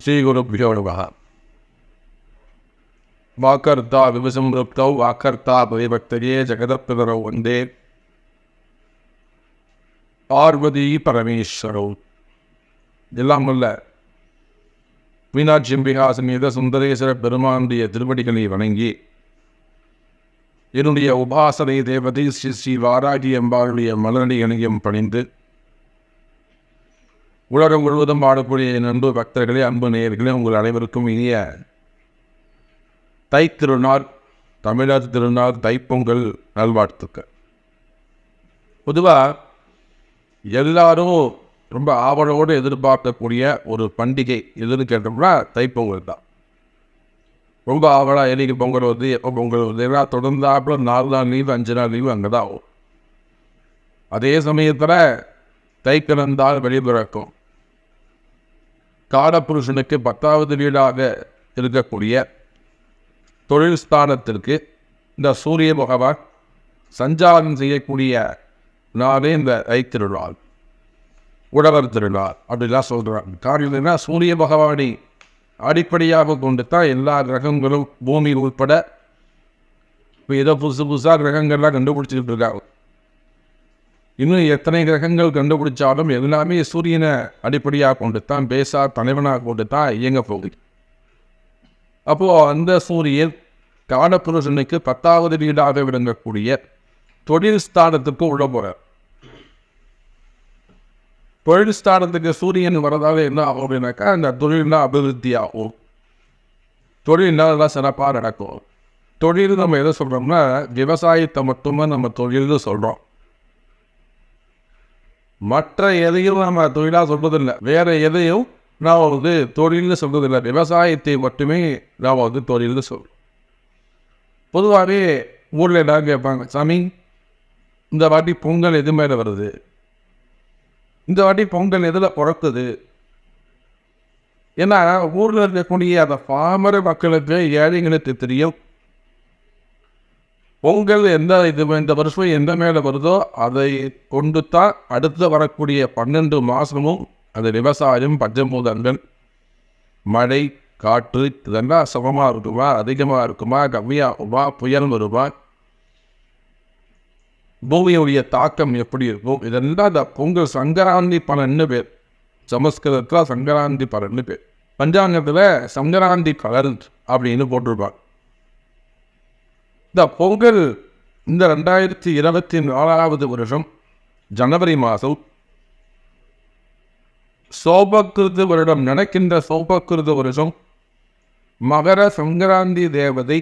ஸ்ரீகுருபியோ நம வாக்கர்த்தா விபசம்ருப்தௌ வாக்கர்த்தா பரிபக்தரே ஜெகதப்பிதரோ வந்தே பார்வதி பரமேஸ்வரோ எல்லாம் அல்ல மீனாட்சி அம்பிகா சுந்தரேஸ்வர பெருமானுடைய திருவடிகளை வணங்கி என்னுடைய உபாசனை தேவதை ஸ்ரீ ஸ்ரீ வாராகி அம்பாளுடைய மலரடி பணிந்து உலகம் முழுவதும் பாடக்கூடிய நண்பு அன்பு பக்தர்களே அன்பு நேயர்களே உங்கள் அனைவருக்கும் இனிய தை திருநாள் தமிழர் திருநாள் தைப்பொங்கல் நல்வாழ்த்துக்கள். பொதுவாக எல்லாரும் ரொம்ப ஆவலோடு எதிர்பார்க்கக்கூடிய ஒரு பண்டிகை எதுன்னு கேட்டோம்னா தைப்பொங்கல் தான். ரொம்ப ஆவலாக என்னைக்கு பொங்கல் வருது எப்போ பொங்கல் வருது? ஏன்னா தொடர்ந்தாப்புல நாலு நாள் லீவு அஞ்சு நாள் லீவு அங்கே தான் ஆகும் அதே சமயத்தில் தைக்கிழந்தால் வெளிபிறக்கும் காலப்புருஷனுக்கு பத்தாவது வீடாக இருக்கக்கூடிய தொழில் ஸ்தானத்திற்கு இந்த சூரிய பகவான் சஞ்சாரம் செய்யக்கூடிய நாளே இந்த தை உழவர் திருநாள் அப்படிலாம் சொல்கிறாங்க காரணம் என்ன சூரிய பகவானை அடிப்படையாக கொண்டு தான் எல்லா கிரகங்களும் பூமி உட்பட இப்போ ஏதோ புதுசு புதுசாக கிரகங்கள்லாம் கண்டுபிடிச்சிக்கிட்டு இருக்காங்க. இன்னும் எத்தனை கிரகங்கள் கண்டுபிடிச்சாலும் எல்லாமே சூரியனை அடிப்படையாக கொண்டு தான் பேசா தலைவனாக கொண்டு தான் இயங்க போகுது. அப்போது அந்த சூரியன் காலப்புருஷனுக்கு பத்தாவது வீடாக விளங்கக்கூடிய தொழில் ஸ்தானத்துக்கு உள்ள போகிறார் தொழில் ஸ்தானத்துக்கு சூரியன் வரதால என்ன ஆகும் அப்படின்னாக்கா அந்த தொழில்லாம் அபிவிருத்தி ஆகும். தொழில்னா அதெல்லாம் சிறப்பாக நடக்கும். தொழில் நம்ம எதை சொல்கிறோம்னா விவசாயத்தை மட்டுமே நம்ம தொழில்னு சொல்கிறோம் மற்ற எதையும் நம்ம தொழிலாக சொல்றதில்லை. வேற எதையும் நாம் வந்து தொழில்னு சொல்றதில்லை. விவசாயத்தை மட்டுமே நாம் வந்து தொழில்னு சொல்கிறோம் பொதுவாகவே ஊரில் எல்லாரும் கேட்பாங்க சாமி இந்த வாட்டி பொங்கல் எது மேலே வருது? இந்த வாட்டி பொங்கல் எதில் பிறக்குது? ஏன்னா ஊரில் இருக்கக்கூடிய அந்த பாமர மக்களுக்கு ஏழைங்களுக்கு தெரியும். பொங்கல் எந்த இது இந்த வருஷம் எந்த மேலே வருதோ அதை கொண்டு தான் அடுத்து வரக்கூடிய பன்னெண்டு மாதமும் அது விவசாயம் பஞ்சபூதங்கள் மழை காற்று இதெல்லாம் சமமாக இருக்குமா அதிகமாக இருக்குமா கம்மியாகுமா புயல் வருமா? பூமியுடைய தாக்கம் எப்படி இருக்கும்? இதெல்லாம் இந்த பொங்கல் சங்கராந்தி பலன்னு பேர். சமஸ்கிருதத்தில் சங்கராந்தி பலன்னு பேர். பஞ்சாங்கத்தில் சங்கராந்தி பலன் அப்படின்னு போட்டிருப்பாங்க. இந்த பொங்கல் இந்த ரெண்டாயிரத்தி இருபத்தி நாலாவது வருஷம் ஜனவரி மாதம் சோபக்கிருது வருடம் நடக்கின்ற சோபக்கிருது வருஷம் மகர சங்கராந்தி தேவதை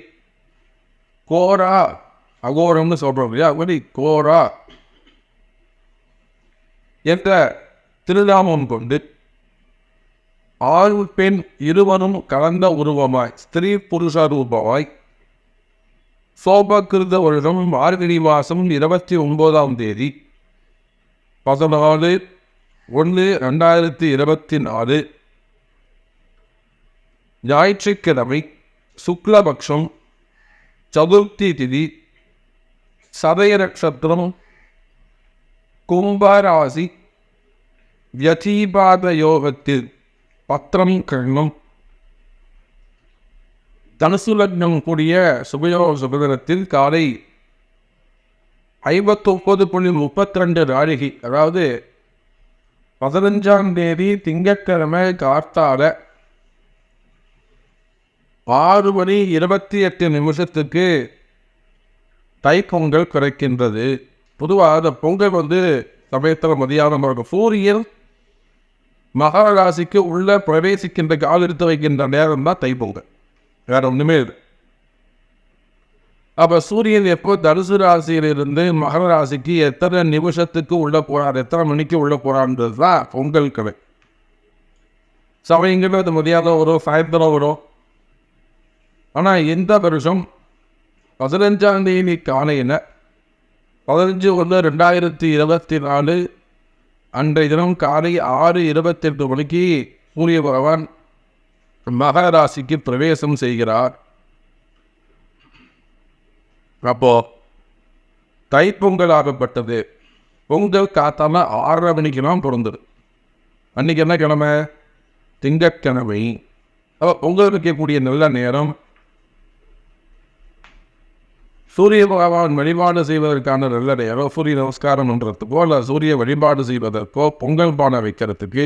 கோரா அகோரம்னு சொல்கிறோம் இல்லையா? அப்படி கோரா என்ற திருநாமம் கொண்டு ஆண் பெண் இருவரும் கலந்த உருவமாய் ஸ்திரீ புருஷ ரூபமாய் சோபகிருத வருடம் மார்கழி மாதம் இருபத்தி ஒன்பதாம் தேதி பதினாலு ஒன்று ரெண்டாயிரத்தி இருபத்தி நாலு ஞாயிற்றுக்கிழமை சுக்லபக்ஷம் சதுர்த்தி திதி சதய நட்சத்திரம் கும்பராசி வியதீபாத யோகத்தில் பத்திரம் கண்ணம் தனுசு லக்னம் கூடிய சுபயோக சுபதினத்தில் காலை ஐம்பத்தொம்பது புள்ளி முப்பத்தி ரெண்டு நாழிகை அதாவது பதினஞ்சாம் தேதி திங்கட்கிழமை கார்த்தால ஆறு மணி இருபத்தி எட்டு நிமிஷத்துக்கு தைப்பொங்கல் கிடைக்கின்றது. பொதுவாக அந்த பொங்கல் வந்து சமயத்தில் மதியானம் இருக்கும் சூரியன் மகாராசிக்கு உள்ளே உள்ள பிரவேசிக்கின்ற கால் எடுத்து வைக்கின்ற நேரம் தான் தைப்பொங்கல். வேற ஒன்றுமே இல்லை. அப்போ சூரியன் எப்போ தனுசு ராசியிலிருந்து மகர ராசிக்கு எத்தனை நிமிஷத்துக்கு உள்ளே போகிறார் எத்தனை மணிக்கு உள்ளே போகிறான்றது தான் பொங்கல் கதை. சமயங்களில் அது மதியானம் வரும் சாயந்தரம் வரும். ஆனால் இந்த வருஷம் பதினஞ்சாம் தேதி காலையில் பதினஞ்சு ஒன்று ரெண்டாயிரத்தி இருபத்தி நாலு அன்றைய தினம் காலை ஆறு இருபத்தெட்டு மணிக்கு சூரிய பகவான் மகராசிக்கு பிரவேசம் செய்கிறார். அப்போ தைப்பொங்கல் ஆகப்பட்டது பொங்கல் காத்தாம ஆறரை மணிக்கெல்லாம் பிறந்தது. அன்னைக்கு என்ன கிழமை? திங்கக்கிழமை அப்போ பொங்கல் வைக்கக்கூடிய நல்ல நேரம். சூரிய பகவான் வழிபாடு செய்வதற்கான நல்ல நேரம். சூரிய நமஸ்காரம் பண்ணுறதுக்கோ இல்லை சூரிய வழிபாடு செய்வதற்கோ பொங்கல் பானை வைக்கிறதுக்கு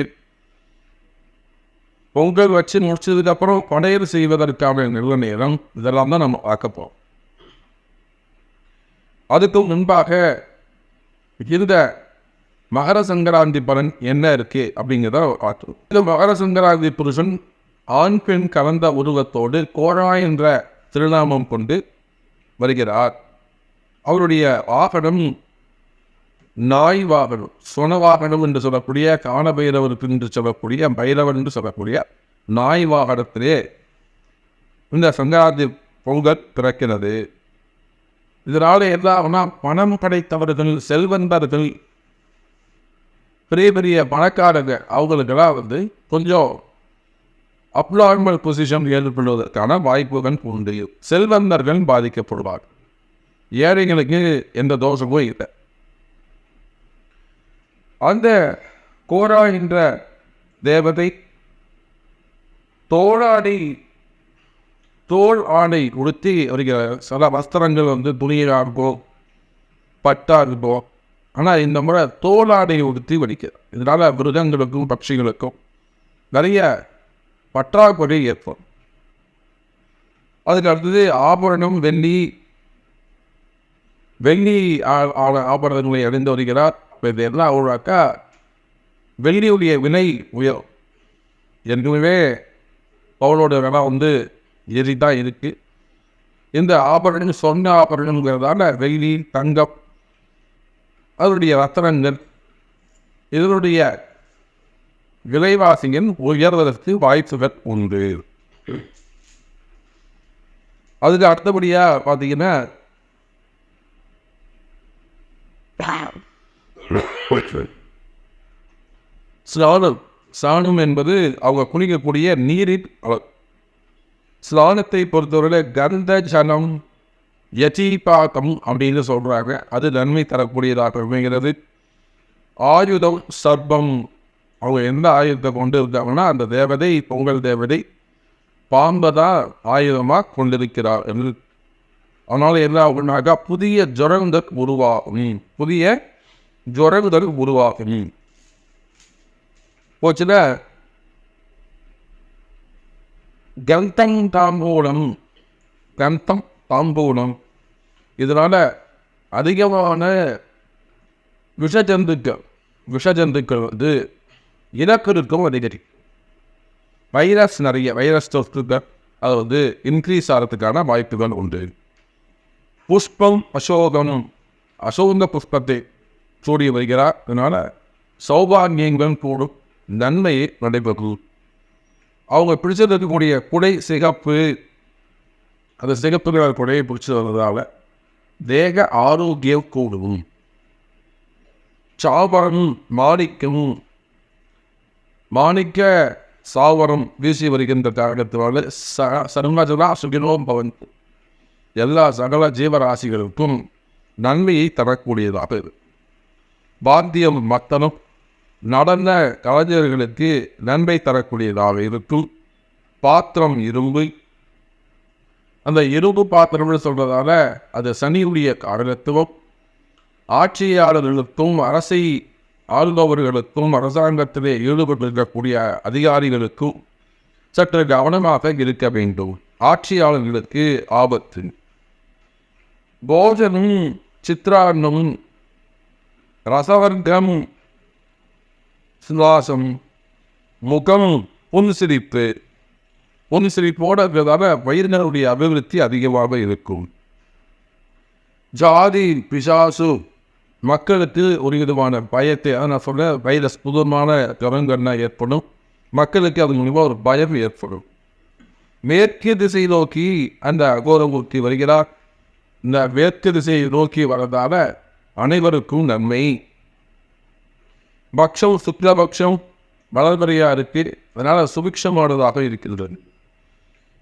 பொங்கல் வச்சு முடிச்சதுக்கு அப்புறம் படையல் செய்வதற்கான நல்ல நேரம் இதெல்லாம் தான் நம்ம பார்க்கப்போம் அதுக்கு முன்பாக இந்த மகர சங்கராந்தி பலன் என்ன இருக்கு அப்படிங்கிறத பார்த்தோம் இந்த மகர சங்கராந்தி புருஷன் ஆண் பெண் கலந்த உருவத்தோடு கோழா என்ற திருநாமம் கொண்டு வருகிறார். அவருடைய வாகனம் நாய் வாகனம் சுன வாகனம் என்று சொல்லக்கூடிய காணபைரவருக்கு என்று சொல்லக்கூடிய பைரவர் என்று சொல்லக்கூடிய நாய் வாகனத்திலே இந்த சங்கராதி பொங்கல் பிறக்கிறது. இதனால் எல்லாம்னா பணம் படைத்தவர்கள் செல்வந்தர்கள் பெரிய பெரிய பணக்காரங்க அவங்களுக்கெல்லாம் வந்து கொஞ்சம் அப்நார்மல் பொசிஷன் ஏற்படுவதற்கான வாய்ப்புகள் உண்டு. செல்வந்தர்கள் பாதிக்கப்படுவார் ஏழைகளுக்கு எந்த தோஷமும் இல்லை. அந்த கோரா என்ற தேவதை தோளாடை தோல் ஆடை உடுத்தி வருகிற சில வஸ்திரங்கள் வந்து துணியாக இருக்கும் பட்டா இருக்கும் ஆனால் இந்த முறை தோலாடை உடுத்தி வடிக்கிறது இதனால் மிருகங்களுக்கும் பட்சிகளுக்கும் நிறைய பற்றாக்குறை ஏற்படும். அதுக்கு அடுத்தது ஆபரணம் வெள்ளி வெள்ளி ஆ- ஆபரணங்களை அணிந்து வருகிறார். இது எல்லாம் உருவாக்கா வெள்ளியுடைய விலை உயரும் ஏற்கனவே பவுலோட விலை வந்து ஏறி தான் இருக்குது இந்த ஆபரணம் சொன்ன ஆபரணங்கிறதால வெள்ளி தங்கம் அதனுடைய ரத்தனங்கள் இதனுடைய விலைவாசியின் உயர்வதற்கு வாய்ப்புகள் உண்டு. அதுக்கு அடுத்தபடியாக பார்த்தீங்கன்னா ஸ்நானம் ஸ்நானம் என்பது அவங்க குளிக்கக்கூடிய நீரின் அளவு. ஸ்நானத்தை பொறுத்தவரை கந்த ஜனம் யதீபாகம் அப்படின்னு சொல்கிறாங்க அது நன்மை தரக்கூடியதாக அமைகிறது. ஆயுதம் சர்ப்பம் அவங்க எந்த ஆயுதத்தை கொண்டு இருக்காங்கன்னா அந்த தேவதை பொங்கல் தேவதை பாம்பை தான் ஆயுதமாக கொண்டிருக்கிறார்கள் அதனால் என்ன ஆகுனாக்கா புதிய ஜுரங்கள் உருவாகும். புதிய ஜுரங்கள் உருவாகும் போச்சுல கந்தம் தாம்பூலம் கந்தம் தாம்பூலம். இதனால் அதிகமான விஷஜந்துக்கள் விஷஜந்துக்கள் வந்து இனக்கருக்கும் அதிகரிக்கும் வைரஸ் நிறைய வைரஸ் தொற்றுகள் அது வந்து இன்க்ரீஸ் ஆகிறதுக்கான வாய்ப்புகள் உண்டு. புஷ்பம் அசோகம் அசோக புஷ்பத்தை சூடி வருகிறார். அதனால் சௌபாகியங்கள் கூடும். நன்மையை நடைபெறும். அவங்க பிடிச்சிருக்கக்கூடிய குடை சிகப்பு அந்த சிகப்பு குடையை பிடிச்சி வர்றதால தேக ஆரோக்கியம் கூடும். சாவரம் மாணிக்கம் மாணிக்க சாவரம் வீசி வருகின்ற காரணத்தினால ச சர்வஜனா சுகினோம் பவன் எல்லா சகல ஜீவராசிகளுக்கும் நன்மையை தரக்கூடியதாக இருக்கும். பாரதிய மத்தனம் நடன கலைஞர்களுக்கு நன்மை தரக்கூடியதாக இருக்கும். பாத்திரம் இரும்பு. அந்த இரும்பு பாத்திரம்னு சொல்கிறதால அது சனியுடைய காரணத்துவம். ஆட்சியாளர்களுக்கும் அரசை ஆளுபவர்களுக்கும் அரசாங்கத்திலே ஈடுபட்டிருக்கக்கூடிய அதிகாரிகளுக்கும் சற்று கவனமாக இருக்க வேண்டும். ஆட்சியாளர்களுக்கு ஆபத்து. போஜனும் சித்ரான்னம் ரசவர்க்கம் சுவாசம் முகம் புன்சிரிப்பு. புன்சிரிப்போட இருக்கிறதால வயிறுகளுடைய அபிவிருத்தி அதிகமாக இருக்கும். ஜாதி பிசாசு மக்களுக்கு ஒரு விதமான பயத்தை நான் சொல்ல வைரஸ் புதுமான கரங்கண்ணா ஏற்படும். மக்களுக்கு அது மூலிமா ஒரு பயம் ஏற்படும். மேற்கு திசை நோக்கி அந்த அகோரமூர்த்தி வருகிறார். இந்த மேற்கு திசையை நோக்கி வரதால அனைவருக்கும் நன்மை. பக்ஷம் சுக்லபக்ஷம் வளர்மறையாக இருக்கு அதனால் சுபிக்ஷமானதாக இருக்கின்றது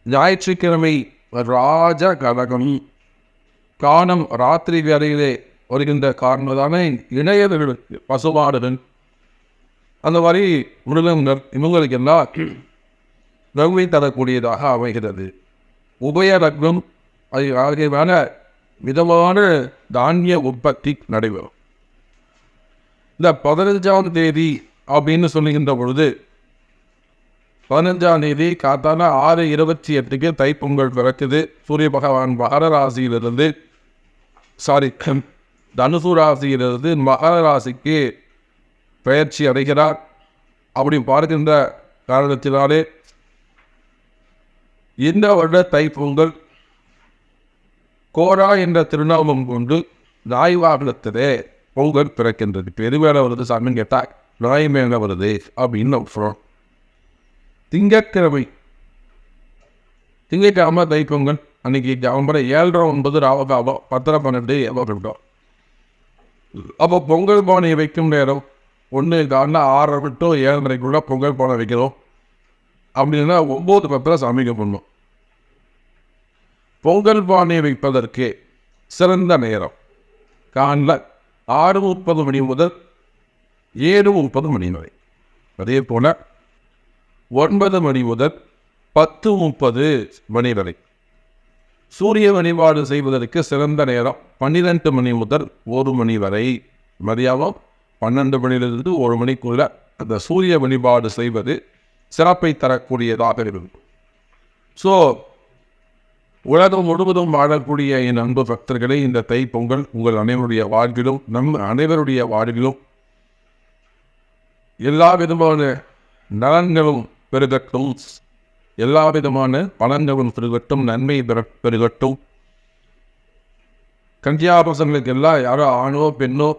ஞாயிற்றுக்கிழமை ராஜ கனகம். காணம் ராத்திரி வேலையிலே வருகின்ற காரணதானே இணையர்களுக்கு பசுமாடுகள் அந்த மாதிரி முருகனர் இவங்களுக்கெல்லாம் நன்மை தரக்கூடியதாக அமைகிறது. உபய ரத்னம் அது ஆகியவான விதமான தானிய உற்பத்தி நடைபெறும். இந்த பதினஞ்சாம் தேதி அப்படின்னு சொல்லுகின்ற பொழுது பதினஞ்சாம் தேதி காத்தான ஆறு இருபத்தி எட்டுக்கு தைப்பொங்கல் பிறக்குது. சூரிய பகவான் மகர ராசியிலிருந்து சாரி தனுசு ராசியிலிருந்து மகர ராசிக்கு பெயர்ச்சி அடைகிறார். அப்படி பார்க்கின்ற காரணத்தினாலே இந்த வருட தைப்பொங்கல் கோரா என்ற திருநாமம் கொண்டு நாய் வாகனத்திலே பொங்கல் பிறக்கின்றது. பெருமேல வருது சாமின்னு கேட்டால் நாய் மேலே வருது அப்படின்னு நம்ம சொல்றோம். திங்கட்கிழமை. திங்கட்கிழமை தைப்பொங்கல் அன்னைக்கு கிளம்புற ஏழரை ஒன்பது ராவகாபம் பத்தரை பன்னெண்டு எவ்வளோ அப்போ பொங்கல் பானையை வைக்கும் நேரம் ஒன்று காலைல ஆறரை விட்டு ஏழரைக்குள்ளே பொங்கல் பானை வைக்கிறோம் அப்படின்னா ஒம்பது பத்தில் சமைக்க பண்ணணும் பொங்கல் பானை வைப்பதற்கு சிறந்த நேரம். காலைல ஆறு முப்பது மணி முதல் ஏழு முப்பது மணி வரை. அதே போல் ஒன்பது மணி முதல் பத்து முப்பது மணி வரை. சூரிய வழிபாடு செய்வதற்கு சிறந்த நேரம் பன்னிரெண்டு மணி முதல் ஒரு மணி வரை. மதியானம் பன்னெண்டு மணியிலிருந்து ஒரு மணிக்குள்ள அந்த சூரிய வழிபாடு செய்வது சிறப்பை தரக்கூடியதாக இருக்கும். ஸோ உலகம் முழுவதும் வாழக்கூடிய என் அன்பு பக்தர்களே இந்த தை பொங்கல் உங்கள் அனைவருடைய வாழ்விலும் நம் அனைவருடைய வாழ்விலும் எல்லா விதமான நலன்களும் பெருகட்டும். எல்லா விதமான பலன்களும் பெருகட்டும் நன்மை பெற பெருகட்டும். கன்னியாபசங்களுக்கு எல்லாம் யாரோ ஆணோ பெண்ணோ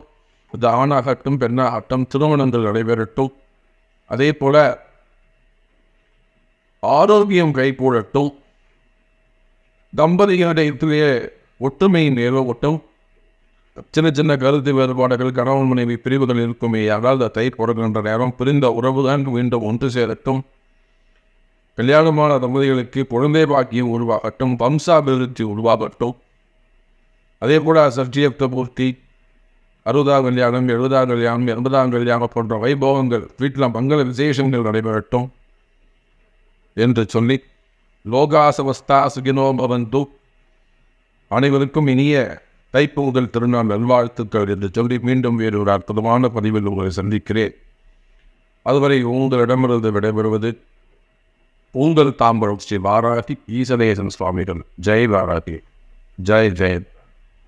இது ஆணாகட்டும் பெண்ணாகட்டும் திருமணங்கள் நடைபெறட்டும். அதே போல ஆரோக்கியம் கைகூடட்டும். தம்பதிகளிடையே ஒற்றுமை நிலவட்டும். சின்ன சின்ன கருத்து வேறுபாடுகள் கணவன் மனைவி பிரிவுகள் இருக்குமே ஆனால் தை கொடுக்கின்ற நேரம் பிரிந்த உறவுதான் மீண்டும் ஒன்று சேரட்டும். கல்யாணமான தம்பதிகளுக்கு குழந்தை பாக்கியம் உருவாகட்டும் வம்சாபிவிருத்தி உருவாகட்டும். அதே போல சர்ஜியப்த பூர்த்தி அறுபதாம் கல்யாணம் எழுபதாம் கல்யாணம் எண்பதாம் கல்யாணம் போன்ற வைபவங்கள் வீட்டில் மங்கள விசேஷங்கள் நடைபெறட்டும் என்று சொல்லி லோகாசவஸ்தா சுகினோ பவந்து அனைவருக்கும் இனிய தைப்பொங்கல் திருநாள் நல்வாழ்த்துக்கள் என்று சொல்லி மீண்டும் வேறு ஒரு அற்புதமான பதிவில் உங்களை சந்திக்கிறேன். அதுவரை உங்களிடமிருந்து விடைபெறுவது உங்கள் தாம்பரம் ஸ்ரீ வாராகி ஈசதேசன் சுவாமிகள். ஜெய் வாராகி. ஜெய் ஜெய்